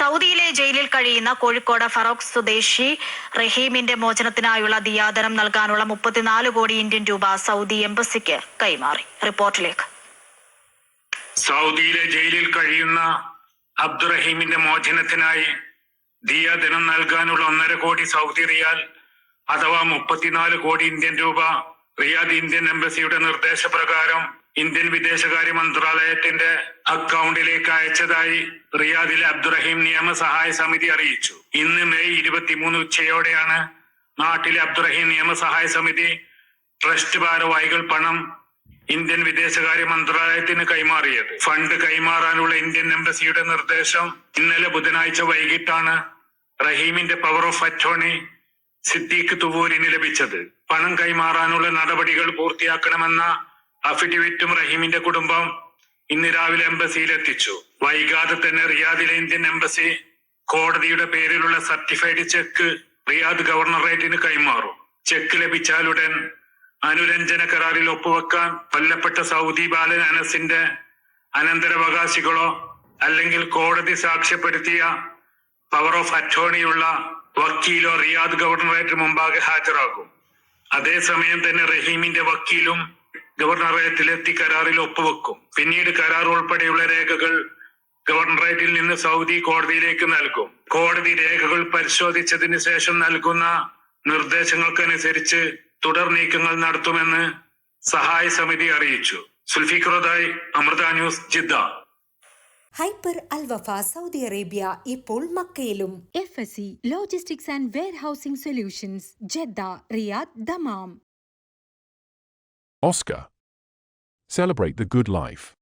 സൗദിയിലെ ജയിലിൽ കഴിയുന്ന കോഴിക്കോട് ഫറോക്ക് സ്വദേശി റഹീമിന്റെ മോചനത്തിനായുള്ള ദിയാദനം നൽകാനുള്ള മുപ്പത്തിനാല് കോടി ഇന്ത്യൻ രൂപ സൗദി എംബസിക്ക് കൈമാറി. റിപ്പോർട്ടിലേക്ക്. സൗദിയിലെ ജയിലിൽ കഴിയുന്ന അബ്ദുറഹീമിന്റെ മോചനത്തിനായി ദിയാദനം നൽകാനുള്ള ഒന്നര കോടി സൗദി റിയാൽ അഥവാ മുപ്പത്തിനാല് കോടി ഇന്ത്യൻ രൂപ റിയാദ് ഇന്ത്യൻ എംബസിയുടെ നിർദ്ദേശപ്രകാരം ഇന്ത്യൻ വിദേശകാര്യ മന്ത്രാലയത്തിന്റെ അക്കൗണ്ടിലേക്ക് അയച്ചതായി റിയാദിലെ അബ്ദുറഹീം നിയമസഹായ സമിതി അറിയിച്ചു. ഇന്ന് മെയ് ഇരുപത്തിമൂന്ന് ഉച്ചയോടെയാണ് നാട്ടിലെ അബ്ദുറഹീം നിയമസഹായ സമിതി ട്രസ്റ്റ് ഭാരവാഹികൾ പണം ഇന്ത്യൻ വിദേശകാര്യ മന്ത്രാലയത്തിന് കൈമാറിയത്. ഫണ്ട് കൈമാറാനുള്ള ഇന്ത്യൻ എംബസിയുടെ നിർദ്ദേശം ഇന്നലെ ബുധനാഴ്ച വൈകിട്ടാണ് റഹീമിന്റെ പവർ ഓഫ് അറ്റോണി സിദ്ദീഖ് തുവൂരിന് ലഭിച്ചത്. പണം കൈമാറാനുള്ള നടപടികൾ പൂർത്തിയാക്കണമെന്ന അഫിഡവിറ്റും റഹീമിന്റെ കുടുംബം ഇന്ന് രാവിലെ എംബസിയിൽ എത്തിച്ചു. വൈകാതെ തന്നെ റിയാദിലെ ഇന്ത്യൻ എംബസി കോടതിയുടെ പേരിലുള്ള സർട്ടിഫൈഡ് ചെക്ക് റിയാദ് ഗവർണറേറ്റിന് കൈമാറും. ചെക്ക് ലഭിച്ചാലുടൻ അനുരഞ്ജന കരാറിൽ ഒപ്പുവെക്കാൻ കൊല്ലപ്പെട്ട സൗദി ബാലൻ അനസിന്റെ അനന്തരവകാശികളോ അല്ലെങ്കിൽ കോടതി സാക്ഷ്യപ്പെടുത്തിയ പവർ ഓഫ് അറ്റോർണിയുള്ള വക്കീലോ റിയാദ് ഗവർണറേറ്റ് മുമ്പാകെ ഹാജരാകും. അതേസമയം തന്നെ റഹീമിന്റെ വക്കീലും ഗവർണറേറ്റിലെത്തി കരാറിൽ ഒപ്പുവെക്കും. പിന്നീട് കരാർ ഉൾപ്പെടെയുള്ള രേഖകൾ ഗവർണറേറ്റിൽ നിന്ന് സൗദി കോടതിയിലേക്ക് നൽകും. കോടതി രേഖകൾ പരിശോധിച്ചതിന് ശേഷം നൽകുന്ന നിർദ്ദേശങ്ങൾക്കനുസരിച്ച് തുടർ നീക്കങ്ങൾ നടത്തുമെന്ന് സഹായ സമിതി അറിയിച്ചു. സുൽഫിഖറുദായി Amrita news Jeddah. Hyper Al Wafa Saudi Arabia ഇപ്പോൾ മക്കയിലും. F S C logistics and warehousing solutions Jeddah Riyadh Dammam. Oscar. Celebrate the good life.